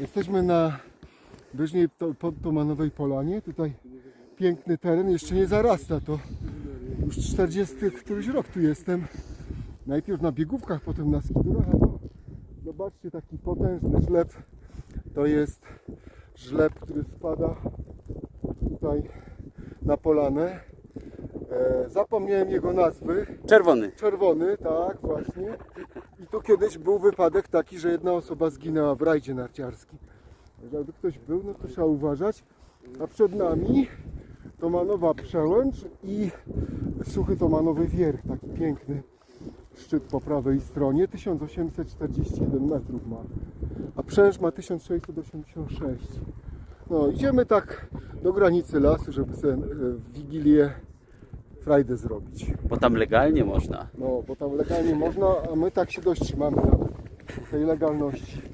Jesteśmy na wyżniej Tomanowej Polanie. Tutaj piękny teren, jeszcze nie zarasta to. Już 40 któryś rok tu jestem. Najpierw na biegówkach, potem na skidurach. Zobaczcie taki potężny żleb. To jest żleb, który spada tutaj na polanę. E, zapomniałem jego nazwy. Czerwony. Czerwony, tak, właśnie. I tu kiedyś był wypadek taki, że jedna osoba zginęła w rajdzie narciarskim. Jakby ktoś był, no to trzeba uważać. A przed nami Tomanowa Przełęcz i suchy Tomanowy Wierch, taki piękny szczyt po prawej stronie. 1841 metrów ma, a Przęż ma 1686. No, idziemy tak do granicy lasu, żeby sobie e, w Wigilię frajdę zrobić. Bo tam legalnie można. No, bo tam legalnie można, a my tak się dość trzymamy na tej legalności.